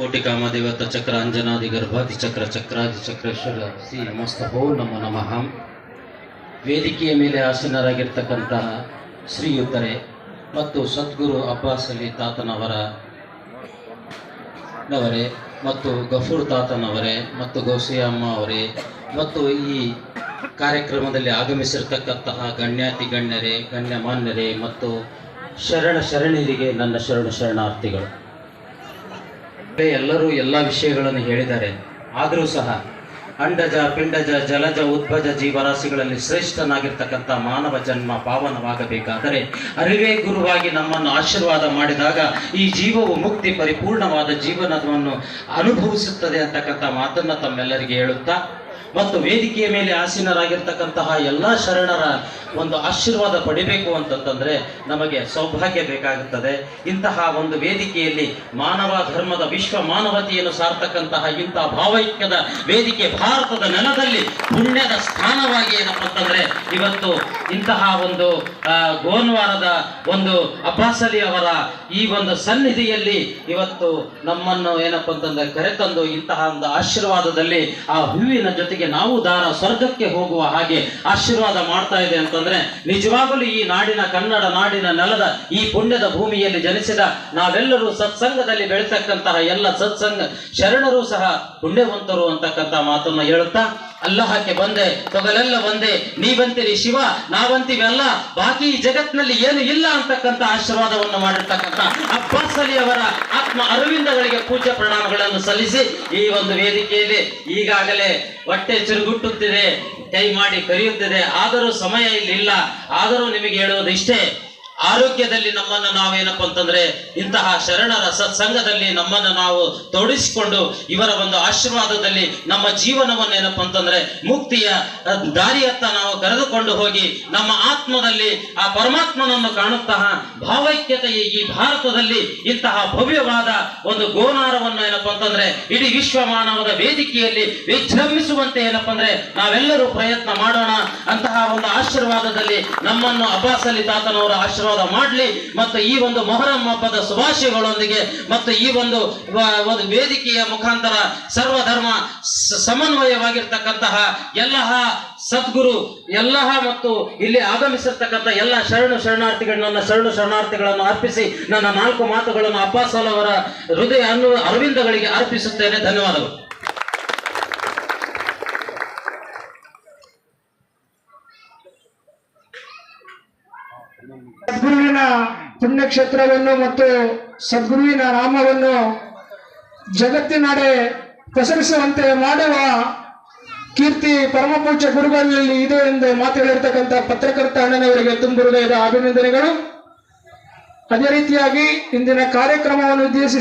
ಕೋಟಿ ಕಾಮದೇವತ ಚಕ್ರ ಅಂಜನಾದಿ ಗರ್ಭಾದಿ ಚಕ್ರ ಚಕ್ರಾದಿ ಚಕ್ರೇಶ್ವರ. ಶ್ರೀ ನಮಸ್ತಭೋ ನಮ ನಮಃ. ವೇದಿಕೆಯ ಮೇಲೆ ಆಸೀನರಾಗಿರ್ತಕ್ಕಂತಹ ಶ್ರೀಯುತರೆ ಮತ್ತು ಸದ್ಗುರು ಅಬ್ಬಾಸ್ ತಾತನವರ ನವರೇ ಮತ್ತು ಗಫೂರ್ ತಾತನವರೇ ಮತ್ತು ಗೌಸಿಯಮ್ಮ ಅವರೇ ಮತ್ತು ಈ ಕಾರ್ಯಕ್ರಮದಲ್ಲಿ ಆಗಮಿಸಿರ್ತಕ್ಕಂತಹ ಗಣ್ಯಾತಿ ಗಣ್ಯರೇ, ಗಣ್ಯಮಾನ್ಯರೇ ಮತ್ತು ಶರಣ ಶರಣರಿಗೆ ನನ್ನ ಶರಣ ಶರಣಾರ್ಥಿಗಳು. ಎಲ್ಲರೂ ಎಲ್ಲ ವಿಷಯಗಳನ್ನು ಹೇಳಿದ್ದಾರೆ. ಆದರೂ ಸಹ ಅಂಡಜ, ಪಿಂಡಜ, ಜಲಜ, ಉದ್ಭಜ ಜೀವರಾಶಿಗಳಲ್ಲಿ ಶ್ರೇಷ್ಠನಾಗಿರ್ತಕ್ಕಂಥ ಮಾನವ ಜನ್ಮ ಪಾವನವಾಗಬೇಕಾದರೆ ಅರಿವೇ ಗುರುವಾಗಿ ನಮ್ಮನ್ನು ಆಶೀರ್ವಾದ ಮಾಡಿದಾಗ ಈ ಜೀವವು ಮುಕ್ತಿ ಪರಿಪೂರ್ಣವಾದ ಜೀವನವನ್ನು ಅನುಭವಿಸುತ್ತದೆ ಅಂತಕ್ಕಂಥ ಮಾತನ್ನು ತಮ್ಮೆಲ್ಲರಿಗೆ ಹೇಳುತ್ತಾ ಮತ್ತು ವೇದಿಕೆಯ ಮೇಲೆ ಆಸೀನರಾಗಿರ್ತಕ್ಕಂತಹ ಎಲ್ಲ ಶರಣರ ಒಂದು ಆಶೀರ್ವಾದ ಪಡಿಬೇಕು ಅಂತಂದ್ರೆ ನಮಗೆ ಸೌಭಾಗ್ಯ ಬೇಕಾಗುತ್ತದೆ. ಇಂತಹ ಒಂದು ವೇದಿಕೆಯಲ್ಲಿ ಮಾನವ ಧರ್ಮದ ವಿಶ್ವ ಮಾನವತೆಯನ್ನು ಸಾರ್ತಕ್ಕಂತಹ ಇಂತಹ ಭಾವೈಕ್ಯದ ವೇದಿಕೆ ಭಾರತದ ನೆಲದಲ್ಲಿ ಪುಣ್ಯದ ಸ್ಥಾನವಾಗಿ ಏನಪ್ಪ ಅಂತಂದ್ರೆ ಇವತ್ತು ಇಂತಹ ಒಂದು ಗೋನ್ವಾರದ ಒಂದು ಅಪಾಸಲಿ ಅವರ ಈ ಒಂದು ಸನ್ನಿಧಿಯಲ್ಲಿ ಇವತ್ತು ನಮ್ಮನ್ನು ಏನಪ್ಪ ಅಂತಂದ್ರೆ ಕರೆತಂದು ಇಂತಹ ಒಂದು ಆಶೀರ್ವಾದದಲ್ಲಿ ಆ ಹೂವಿನ ಜೊತೆಗೆ ನಾವು ದಾರ ಸ್ವರ್ಗಕ್ಕೆ ಹೋಗುವ ಹಾಗೆ ಆಶೀರ್ವಾದ ಮಾಡ್ತಾ ಇದೆ ಅಂತಂದ್ರೆ ನಿಜವಾಗಲೂ ಈ ನಾಡಿನ ಕನ್ನಡ ನಾಡಿನ ನೆಲದ ಈ ಪುಣ್ಯದ ಭೂಮಿಯಲ್ಲಿ ಜನಿಸಿದ ನಾವೆಲ್ಲರೂ ಸತ್ಸಂಗದಲ್ಲಿ ಬೆಳೆತಕ್ಕಂತಹ ಎಲ್ಲ ಸತ್ಸಂಗ ಶರಣರು ಸಹ ಪುಣ್ಯವಂತರು ಅಂತಕ್ಕಂಥ ಮಾತನ್ನ ಹೇಳುತ್ತಾ ಅಲ್ಲಹಕ್ಕೆ ಬಂದೆ ತೊಗಲೆಲ್ಲ ಒಂದೇ ನೀವಂತೀರಿ ಶಿವ, ನಾವಂತೀವಲ್ಲ, ಬಾಕಿ ಜಗತ್ನಲ್ಲಿ ಏನು ಇಲ್ಲ ಅಂತಕ್ಕಂಥ ಆಶೀರ್ವಾದವನ್ನು ಮಾಡಿರ್ತಕ್ಕಂಥ ಅಬ್ಬಾಸ್ ಅಲಿ ಅವರ ಆತ್ಮ ಅರವಿಂದಗಳಿಗೆ ಪೂಜ್ಯ ಪ್ರಣಾಮಗಳನ್ನು ಸಲ್ಲಿಸಿ ಈ ಒಂದು ವೇದಿಕೆಯಲ್ಲಿ ಈಗಾಗಲೇ ಹೊಟ್ಟೆ ಚುರುಗುಟ್ಟುತ್ತಿದೆ ಕೈ ಮಾಡಿ ಕರೆಯುತ್ತಿದೆ. ಆದರೂ ಸಮಯ ಇಲ್ಲಿ ಇಲ್ಲ. ಆದರೂ ನಿಮಗೆ ಹೇಳುವುದು ಇಷ್ಟೇ ಆರೋಗ್ಯದಲ್ಲಿ ನಮ್ಮನ್ನು ನಾವೇನಪ್ಪ ಅಂತಂದ್ರೆ ಇಂತಹ ಶರಣರ ಸತ್ಸಂಗದಲ್ಲಿ ನಮ್ಮನ್ನು ನಾವು ತೊಡಿಸಿಕೊಂಡು ಇವರ ಒಂದು ಆಶೀರ್ವಾದದಲ್ಲಿ ನಮ್ಮ ಜೀವನವನ್ನು ಏನಪ್ಪ ಅಂತಂದ್ರೆ ಮುಕ್ತಿಯ ದಾರಿಯತ್ತ ನಾವು ಕರೆದುಕೊಂಡು ಹೋಗಿ ನಮ್ಮ ಆತ್ಮದಲ್ಲಿ ಆ ಪರಮಾತ್ಮನನ್ನು ಕಾಣುತ್ತಹ ಭಾವೈಕ್ಯತೆ ಈ ಭಾರತದಲ್ಲಿ ಇಂತಹ ಭವ್ಯವಾದ ಒಂದು ಗೋನಾರವನ್ನು ಏನಪ್ಪ ಅಂತಂದ್ರೆ ಇಡೀ ವಿಶ್ವ ಮಾನವದ ವೇದಿಕೆಯಲ್ಲಿ ವಿಜೃಂಭಿಸುವಂತೆ ಏನಪ್ಪ ಅಂದ್ರೆ ನಾವೆಲ್ಲರೂ ಪ್ರಯತ್ನ ಮಾಡೋಣ ಅಂತಹ ಒಂದು ಆಶೀರ್ವಾದದಲ್ಲಿ ನಮ್ಮನ್ನು ಅಬ್ಬಾಸಲಿ ತಾತನವರ ಆಶೀರ್ವಾದ ಮಾಡಲಿ ಮತ್ತು ಈ ಒಂದು ಮೊಹರಂ ಹಬ್ಬದ ಶುಭಾಶಯಗಳೊಂದಿಗೆ ಮತ್ತು ಈ ಒಂದು ಒಂದು ವೇದಿಕೆಯ ಮುಖಾಂತರ ಸರ್ವಧರ್ಮ ಧರ್ಮ ಸಮನ್ವಯವಾಗಿರ್ತಕ್ಕಂತಹ ಎಲ್ಲ ಸದ್ಗುರು ಎಲ್ಲ ಮತ್ತು ಇಲ್ಲಿ ಆಗಮಿಸಿರ್ತಕ್ಕಂಥ ಎಲ್ಲ ಶರಣು ಶರಣಾರ್ಥಿಗಳು ನನ್ನ ಶರಣು ಶರಣಾರ್ಥಿಗಳನ್ನು ಅರ್ಪಿಸಿ ನನ್ನ ನಾಲ್ಕು ಮಾತುಗಳನ್ನು ಅಪ್ಪ ಸಾಲವರ ಹೃದಯ ಅನ್ನು ಅರವಿಂದಗಳಿಗೆ ಅರ್ಪಿಸುತ್ತೇನೆ. ಧನ್ಯವಾದಗಳು. ಪುಣ್ಯಕ್ಷೇತ್ರವನ್ನು ಮತ್ತು ಸದ್ಗುರುವಿನ ನಾಮವನ್ನು ಜಗತ್ತಿನಡೆ ಪ್ರಸರಿಸುವಂತೆ ಮಾಡುವ ಕೀರ್ತಿ ಪರಮಪೂಜ್ಯ ಗುರುಗಳಲ್ಲಿ ಇದೆ ಎಂದು ಮಾತನಾಡಿರ್ತಕ್ಕಂಥ ಪತ್ರಕರ್ತ ಅಣ್ಣನವರಿಗೆ ತುಂಬ ಹೃದಯದ ಅಭಿನಂದನೆಗಳು. ಅದೇ ರೀತಿಯಾಗಿ ಇಂದಿನ ಕಾರ್ಯಕ್ರಮವನ್ನು ಉದ್ದೇಶಿಸಿ